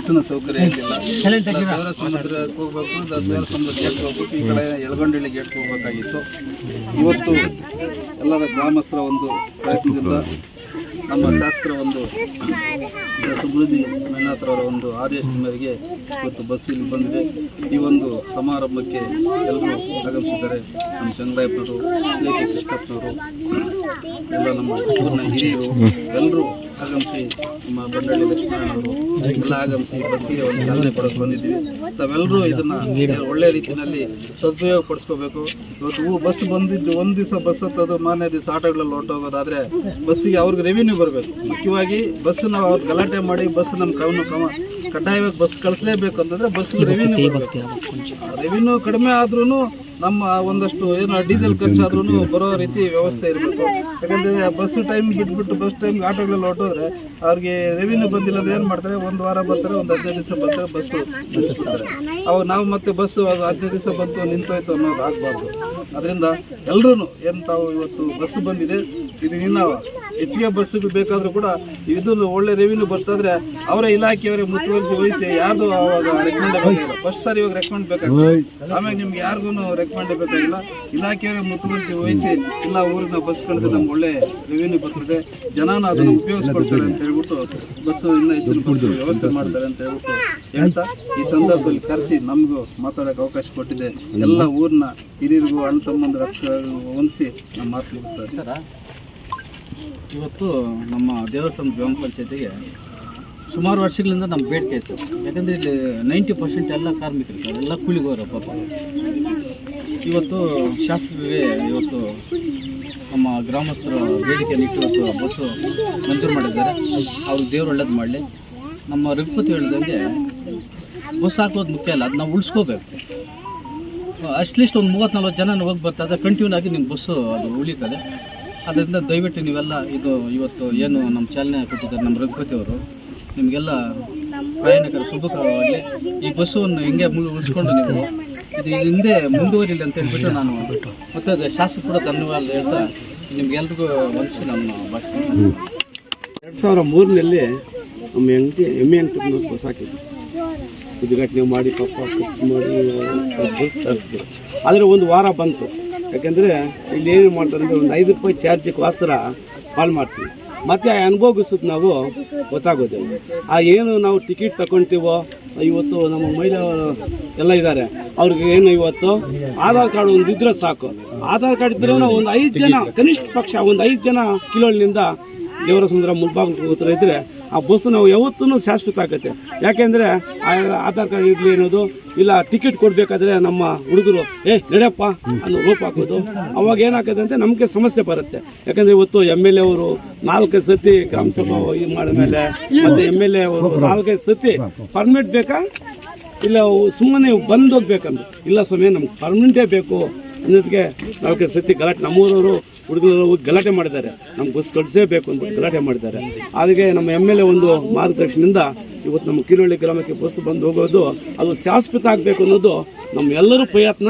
ಬಸ್ಸಿನ ಸೌಕರ್ಯ ಇರಲಿಲ್ಲ. ದೇವರ ಸಮುದ್ರಕ್ಕೆ ಹೋಗ್ಬೇಕು ದೇವರ ಸಮುದ್ರ ಗೇಟ್ಗೆ ಹೋಗ್ಬೇಕು ಈ ಕಡೆ ಎಳಗೊಂಡಳ್ಳಿ ಗೇಟ್ಗೆ ಹೋಗ್ಬೇಕಾಗಿತ್ತು. ಇವತ್ತು ಎಲ್ಲರ ಗ್ರಾಮಸ್ಥರ ಒಂದು ಪ್ರಯತ್ನದಿಂದ ನಮ್ಮ ಶಾಸಕರ ಒಂದು ಸುಬ್ರದಿ ಮೇನಾಥ್ ಅವರ ಒಂದು ಆದೇಶದ ಮೇರೆಗೆ ಇವತ್ತು ಬಸ್ ಇಲ್ಲಿ ಬಂದಿದೆ. ಈ ಒಂದು ಸಮಾರಂಭಕ್ಕೆ ಎಲ್ಲರೂ ಆಗಮಿಸಿದ್ದಾರೆ. ನಮ್ಮ ಚಂದ್ರಾಯಪ್ಪನವರು ಕೆ ಕೃಷ್ಣಪ್ಪನವರು, ಎಲ್ಲ ನಮ್ಮ ಊರಿನ ಹಿರಿಯರು ಎಲ್ಲರೂ ಆಗಮಿಸಿ ನಮ್ಮ ಬಂಡಳ್ಳಿ ಲಕ್ಷ್ಮಣನವರು ಎಲ್ಲ ಆಗಮಿಸಿ ಬಸ್ಸಿಗೆ ಒಂದು ಚಾಲನೆ ಕೊಡಕ್ಕೆ ಬಂದಿದ್ದೀವಿ. ತಾವೆಲ್ಲರೂ ಇದನ್ನು ಒಳ್ಳೆ ರೀತಿಯಲ್ಲಿ ಸದುಪಯೋಗ ಪಡಿಸ್ಕೋಬೇಕು. ಇವತ್ತು ಬಸ್ ಬಂದಿದ್ದು ಒಂದು ದಿವಸ ಬಸ್ ಹತ್ತೋದು, ಮಾನ್ಯ ದಿವಸ ಆಟೋಗಳಲ್ಲಿ ಹೊರಟೋಗೋದಾದರೆ ಬಸ್ಸಿಗೆ ಅವ್ರಿಗೆ ರೆವಿನ್ಯೂ ಬರಬೇಕು. ಮುಖ್ಯವಾಗಿ ಬಸ್ ನಾವು ಅವ್ರು ಗಲಾಟೆ ಮಾಡಿ ಬಸ್ ನಮ್ಮ ಕವನು ಕವ ಕಡ್ಡಾಯವಾಗಿ ಬಸ್ ಕಳಿಸ್ಲೇಬೇಕು ಅಂತಂದ್ರೆ ಬಸ್ ರೆವಿನ್ಯೂ ರೆವಿನ್ಯೂ ಕಡಿಮೆ ಆದ್ರೂ ನಮ್ಮ ಒಂದಷ್ಟು ಏನು ಡೀಸೆಲ್ ಖರ್ಚಾದ್ರೂ ಬರೋ ರೀತಿ ವ್ಯವಸ್ಥೆ ಇರಬೇಕು. ಯಾಕಂದರೆ ಬಸ್ ಟೈಮ್ ಬಿಟ್ಬಿಟ್ಟು ಬಸ್ ಟೈಮ್ ಆಟೋಗಳಲ್ಲಿ ಹೊರಟೋದ್ರೆ ಅವ್ರಿಗೆ ರೆವಿನ್ಯೂ ಬಂದಿಲ್ಲ ಅಂದ್ರೆ ಏನು ಮಾಡ್ತಾರೆ? ಒಂದು ವಾರ ಬರ್ತಾರೆ ಒಂದು ಹದಿನೈದು ದಿವಸ ಬರ್ತಾರೆ ಬಸ್ಸು ನಿಲ್ಲಿಸ್ಬಿಡ್ತಾರೆ ಅವಾಗ ನಾವು ಮತ್ತೆ ಬಸ್ಸು ಅದು ಹದಿನೈದು ದಿವಸ ಬಂತು ನಿಂತೋಯ್ತು ಅನ್ನೋದು ಆಗಬಾರ್ದು. ಅದರಿಂದ ಎಲ್ಲರೂ ಏನು ತಾವು ಇವತ್ತು ಬಸ್ ಬಂದಿದೆ ಇದು ನಿನ್ನ ಹೆಚ್ಚಿಗೆ ಬಸ್ಸುಗಳು ಬೇಕಾದರೂ ಕೂಡ ಇದು ಒಳ್ಳೆ ರೆವಿನ್ಯೂ ಬರ್ತಾದ್ರೆ ಅವರ ಇಲಾಖೆಯವರೇ ಮುತುವರ್ಜಿ ವಹಿಸಿ ಯಾರ್ದು ಅವಾಗ ರೆಕಮೆಂಡ್ ಫಸ್ಟ್ ಸರ್ ಇವಾಗ ರೆಕಮೆಂಡ್ ಬೇಕಾಗಿಲ್ಲ ಆಮೇಲೆ ನಿಮ್ಗೆ ಯಾರಿಗೂ ರೆಕಮೆಂಡ್ ಬೇಕಾಗಿಲ್ಲ ಇಲಾಖೆಯವರೇ ಮುತುವರ್ಜಿ ವಹಿಸಿ ಇಲ್ಲ ಊರಿನ ಬಸ್ ಕಳಿಸಿ ನಮ್ಗೆ ಒಳ್ಳೆ ರೆವಿನ್ಯೂ ಬರ್ತದೆ. ಜನನ ಅದನ್ನು ಉಪಯೋಗಿಸ್ಕೊಡ್ತಾರೆ ಅಂತ ಹೇಳ್ಬಿಟ್ಟು ಬಸ್ಸು ಇನ್ನೂ ಹೆಚ್ಚಿನ ವ್ಯವಸ್ಥೆ ಮಾಡ್ತಾರೆ ಅಂತ ಹೇಳ್ಬಿಟ್ಟು ಹೇಳ್ತಾ ಈ ಸಂದರ್ಭದಲ್ಲಿ ಕರೆಸಿ ನಮಗೂ ಮಾತಾಡೋಕೆ ಅವಕಾಶ ಕೊಟ್ಟಿದೆ. ಎಲ್ಲ ಊರಿನ ಹಿರಿಯರಿಗೂ ಅಣ್ಣ ತಮ್ಮಂದ್ರ ಹೊಂದಿಸಿ ನಮ್ಮ ಮಾತು ಮುಗಿಸ್ತಾ ಇದ್ದಾರೆ ಇವತ್ತು ನಮ್ಮ ದೇವಸ್ಥಾನ ಗ್ರಾಮ ಪಂಚಾಯತಿಗೆ ಸುಮಾರು ವರ್ಷಗಳಿಂದ ನಮ್ಮ ಬೇಡಿಕೆ ಇತ್ತು. ಯಾಕಂದರೆ ಇಲ್ಲಿ ನೈಂಟಿ ಪರ್ಸೆಂಟ್ ಎಲ್ಲ ಕಾರ್ಮಿಕರು ಸರ್ ಎಲ್ಲ ಕೂಲಿಗೋರು ಪಾಪ. ಇವತ್ತು ಶಾಸಕರಿಗೆ ಇವತ್ತು ನಮ್ಮ ಗ್ರಾಮಸ್ಥರ ಇಟ್ಟು ಇವತ್ತು ಬಸ್ಸು ಮಂಜೂರು ಮಾಡಿದ್ದಾರೆ. ಅವ್ರು ದೇವ್ರು ಒಳ್ಳೇದು ಮಾಡಲಿ. ನಮ್ಮ ರಘುಪತಿ ಹೇಳಿದಂಗೆ ಬಸ್ ಹಾಕೋದು ಮುಖ್ಯ ಅಲ್ಲ, ಅದನ್ನ ಉಳಿಸ್ಕೋಬೇಕು. ಅಟ್ಲೀಸ್ಟ್ ಒಂದು ಮೂವತ್ತು ನಲ್ವತ್ತು ಜನ ಹೋಗಿ ಬರ್ತಾರೆ ಕಂಟಿನ್ಯೂ ಆಗಿ ನಿಮ್ಮ ಬಸ್ಸು ಅದು ಉಳಿತದೆ. ಅದರಿಂದ ದಯವಿಟ್ಟು ನೀವೆಲ್ಲ ಇದು ಇವತ್ತು ಏನು ನಮ್ಮ ಚಾಲನೆ ಕೊಟ್ಟಿದ್ದಾರೆ ನಮ್ಮ ರಘುಪತಿ ಅವರು, ನಿಮಗೆಲ್ಲ ಪ್ರಯಾಣಿಕರು ಸುಭಕರವಾಗಿ ಈ ಬಸ್ಸನ್ನು ಹಿಂಗೆ ಉಳಿಸ್ಕೊಂಡು ನೀವು ಇದು ಹಿಂದೆ ಮುಂದುವರಿಲಿ ಅಂತ ಹೇಳ್ಬಿಟ್ಟು ನಾನು ಮತ್ತೆ ಅದು ಶಾಸಕ ಕೂಡ ಧನ್ಯವಾದ ಹೇಳ್ತಾ ನಿಮ್ಗೆಲ್ರಿಗೂ ಮನಸ್ಸು ನಮ್ಮ ಭಾಷೆ. ಎರಡು ಸಾವಿರ ಮೂರರಲ್ಲಿ ನಮ್ಮ ಅಂಗಡಿ ಎಮ್ಮೆ ಬಸ್ ಹಾಕಿದ್ವಿ ಉದ್ಘಾಟನೆ ಮಾಡಿ ಪಾಪ ಖರ್ಚು ಮಾಡಿ ಬಸ್ ತರಿಸಿದ್ರು ಆದರೆ ಒಂದು ವಾರ ಬಂತು. ಯಾಕೆಂದರೆ ಇಲ್ಲಿ ಏನು ಮಾಡ್ತಾರೆ ಅಂದರೆ ಒಂದು ಐದು ರೂಪಾಯಿ ಚಾರ್ಜಿಗೋಸ್ಕರ ಕಾಲ್ ಮಾಡ್ತೀವಿ. ಮತ್ತು ಅನುಭವಿಸೋದು ನಾವು ಗೊತ್ತಾಗೋದಿಲ್ಲ. ಆ ಏನು ನಾವು ಟಿಕೆಟ್ ತಗೊಳ್ತೀವೋ ಇವತ್ತು ನಮ್ಮ ಮಹಿಳೆಯರು ಎಲ್ಲ ಇದ್ದಾರೆ. ಅವ್ರಿಗೆ ಏನು ಇವತ್ತು? ಆಧಾರ್ ಕಾರ್ಡ್ ಒಂದು ಇದ್ರೆ ಸಾಕು. ಆಧಾರ್ ಕಾರ್ಡ್ ಇದ್ರೆ ಒಂದು ಐದು ಜನ ಕನಿಷ್ಠ ಪಕ್ಷ ಒಂದು ಐದು ಜನ ಕಿಲೋಳಿನಿಂದ ದೇವರ ಸುಂದರ ಮುಲ್ಬಾಗ್ ಹತ್ರ ಇದ್ದರೆ ಆ ಬಸ್ ನಾವು ಯಾವತ್ತೂ ಶಾಶ್ವತ ಆಗುತ್ತೆ. ಯಾಕೆಂದರೆ ಆಧಾರ್ ಕಾರ್ಡ್ ಇರಲಿ ಅನ್ನೋದು, ಇಲ್ಲ ಟಿಕೆಟ್ ಕೊಡಬೇಕಾದ್ರೆ ನಮ್ಮ ಹುಡುಗರು, ಏ, ನಡೆಯಪ್ಪ, ಅನ್ನೋ ರೂಪ ಹಾಕೋದು. ಅವಾಗ ಏನಾಗುತ್ತೆ ಅಂತ ನಮಗೆ ಸಮಸ್ಯೆ ಬರುತ್ತೆ. ಯಾಕಂದರೆ ಇವತ್ತು ಎಂ ಎಲ್ ಎ ಅವರು ನಾಲ್ಕೈದು ಸತಿ ಗ್ರಾಮ ಸಭಾ ಇದು ಮಾಡಿದ ಮೇಲೆ, ಮತ್ತು ಎಂ ಎಲ್ ಎ ಅವರು ನಾಲ್ಕೈದು ಸತಿ ಪರ್ಮಿಟ್ ಬೇಕಾ? ಇಲ್ಲ, ಸುಮ್ಮನೆ ಬಂದೋಗ್ಬೇಕಂದ್ರೆ ಇಲ್ಲ ಸ್ವಾಮಿ, ನಮ್ಗೆ ಪರ್ಮನೆಂಟೇ ಬೇಕು. ಅನ್ನೋದಕ್ಕೆ ನಾಲ್ಕು ಸತಿ ಗಲಾಟೆ, ನಮ್ಮೂರವರು ಹುಡುಗರು ಹೋಗಿ ಗಲಾಟೆ ಮಾಡಿದ್ದಾರೆ. ನಮ್ಗೆ ಬಸ್ ಕಳಿಸೇಬೇಕು ಅಂತ ಗಲಾಟೆ ಮಾಡಿದ್ದಾರೆ. ಅದಕ್ಕೆ ನಮ್ಮ ಎಂ ಎಲ್ ಎ ಒಂದು ಮಾರ್ಗದರ್ಶನದಿಂದ ಇವತ್ತು ನಮ್ಮ ಕಿರುಳ್ಳಿ ಗ್ರಾಮಕ್ಕೆ ಬಸ್ ಬಂದು ಹೋಗೋದು, ಅದು ಶಾಶ್ವತ ಆಗಬೇಕು ಅನ್ನೋದು ನಮ್ಮೆಲ್ಲರೂ ಪ್ರಯತ್ನ.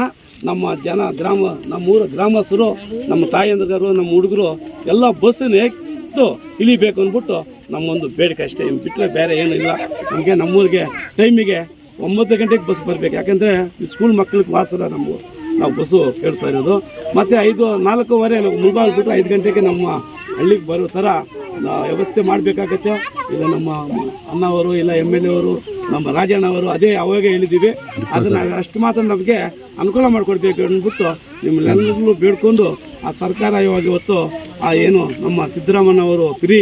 ನಮ್ಮ ಜನ ಗ್ರಾಮ, ನಮ್ಮೂರ ಗ್ರಾಮಸ್ಥರು, ನಮ್ಮ ತಾಯಂದಿರು ನಮ್ಮ ಹುಡುಗರು ಎಲ್ಲ ಬಸ್ಸನ್ನು ಎತ್ತು ಇಳಿಬೇಕು ಅಂದ್ಬಿಟ್ಟು ನಮ್ಮೊಂದು ಬೇಡಿಕೆ ಅಷ್ಟೇ. ಬಿಟ್ಟರೆ ಬೇರೆ ಏನೂ ಇಲ್ಲ. ನಮಗೆ ನಮ್ಮೂರಿಗೆ ಟೈಮಿಗೆ ಒಂಬತ್ತು ಗಂಟೆಗೆ ಬಸ್ ಬರಬೇಕು. ಯಾಕೆಂದರೆ ಸ್ಕೂಲ್ ಮಕ್ಕಳಿಗೆ ವಾಸರ ನಮ್ಮ ನಾವು ಬಸ್ಸು ಕೇಳ್ತಾ ಇರೋದು. ಮತ್ತು ಐದು, ನಾಲ್ಕೂವರೆ ನಾವು ಬಿಟ್ಟರೆ ಬಿಟ್ಟು ಐದು ಗಂಟೆಗೆ ನಮ್ಮ ಹಳ್ಳಿಗೆ ಬರೋ ಥರ ವ್ಯವಸ್ಥೆ ಮಾಡಬೇಕಾಗತ್ತೆ. ಇಲ್ಲ ನಮ್ಮ ಅಣ್ಣವರು ಇಲ್ಲ ಎಂ ಎಲ್ ನಮ್ಮ ರಾಜಣ್ಣವರು ಅದೇ ಅವಾಗ ಹೇಳಿದ್ದೀವಿ. ಅದನ್ನು ಅಷ್ಟು ಮಾತ್ರ ನಮಗೆ ಅನುಕೂಲ ಮಾಡಿಕೊಡ್ಬೇಕು ಅಂದ್ಬಿಟ್ಟು ನಿಮ್ಮನ್ನೆಲ್ಲರೂ ಬೇಡ್ಕೊಂಡು ಆ ಸರ್ಕಾರ ಇವಾಗ ಇವತ್ತು ಆ ಏನು ನಮ್ಮ ಸಿದ್ದರಾಮಯ್ಯವರು ಫ್ರೀ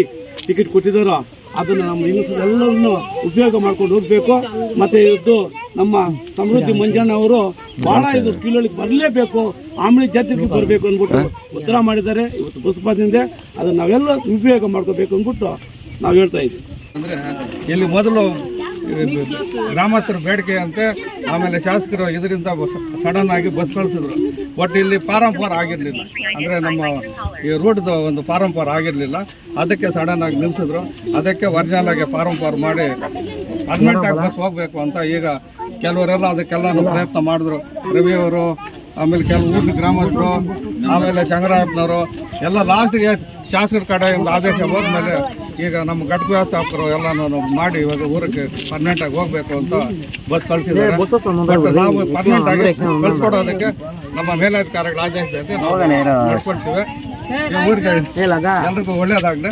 ಟಿಕೆಟ್ ಕೊಟ್ಟಿದ್ದಾರೋ ಅದನ್ನು ನಮ್ಮ ಹೆಂಗಸರೆಲ್ಲರನ್ನು ಉಪಯೋಗ ಮಾಡ್ಕೊಂಡು ಹೋಗಬೇಕು. ಮತ್ತು ಇವತ್ತು ನಮ್ಮ ಸಮೃದ್ಧಿ ಮಂಜಣ್ಣ ಅವರು ಭಾಳ ಇದು ಕೀಳೊಳಗೆ ಬರಲೇಬೇಕು. ಆಮೇಲೆ ಜಾತಿಗೆ ಬರಬೇಕು ಅಂದ್ಬಿಟ್ಟು ಉತ್ತರ ಮಾಡಿದ್ದಾರೆ. ಇವತ್ತು ಪುಸ್ತಕದಿಂದ ಅದನ್ನ ಅದನ್ನು ನಾವೆಲ್ಲ ಉಪಯೋಗ ಮಾಡ್ಕೋಬೇಕು ಅಂದ್ಬಿಟ್ಟು ನಾವು ಹೇಳ್ತಾ ಇದ್ದೀವಿ. ಅಂದರೆ ಇಲ್ಲಿ ಮೊದಲು ಗ್ರಾಮಸ್ಥರ ಬೇಡಿಕೆ ಅಂತೆ, ಆಮೇಲೆ ಶಾಸಕರು ಇದರಿಂದ ಸಡನ್ ಆಗಿ ಬಸ್ ಕಳಿಸಿದ್ರು. ಬಟ್ ಇಲ್ಲಿ ಪಾರಂಪರ ಆಗಿರಲಿಲ್ಲ. ಅಂದರೆ ನಮ್ಮ ಈ ರೂಟ್ದು ಒಂದು ಪಾರಂಪರ ಆಗಿರಲಿಲ್ಲ. ಅದಕ್ಕೆ ಸಡನ್ ಆಗಿ ನಿಲ್ಲಿಸಿದ್ರು ಅದಕ್ಕೆ ಒರಿಜಿನಲ್ ಆಗಿ ಪಾರಂಪರ ಮಾಡಿ ಅಡ್ಮಿಟ್ ಆಗಿ ಬಸ್ ಹೋಗಬೇಕು ಅಂತ ಈಗ ಕೆಲವರೆಲ್ಲ ಅದಕ್ಕೆಲ್ಲ ಪ್ರಯತ್ನ ಮಾಡಿದ್ರು. ರವಿ ಅವರು, ಆಮೇಲೆ ಕೆಲವು ಊರಿನ ಗ್ರಾಮಸ್ಥರು, ಆಮೇಲೆ ಶಂಕರಾಯಪ್ಪನವರು, ಎಲ್ಲ ಲಾಸ್ಟ್ಗೆ ಶಾಸಕರ ಕಡೆ ಒಂದು ಆದೇಶ ಹೋದ್ಮೇಲೆ ಈಗ ನಮ್ಮ ಘಟಕ ವ್ಯವಸ್ಥಾಪಕರು ಎಲ್ಲ ಮಾಡಿ ಇವಾಗ ಊರಿಗೆ ಪರ್ಮನೆಂಟ್ ಆಗಿ ಹೋಗ್ಬೇಕು ಅಂತ ಬಸ್ ಕಳಿಸಿದ್ದಾರೆ. ನಾವು ಆಗಿ ಕಳ್ಸ್ಕೊಡೋದಕ್ಕೆ ನಮ್ಮ ಮೇಲಾಧಿಕಾರಿಗಳು ಆದೇಶ ಇದೆ ನಾವು ನಡ್ಕೊಳ್ತೀವಿ. ಊರಿಗೆ ಎಲ್ರಿಗೂ ಒಳ್ಳೇದಾಗಲಿ.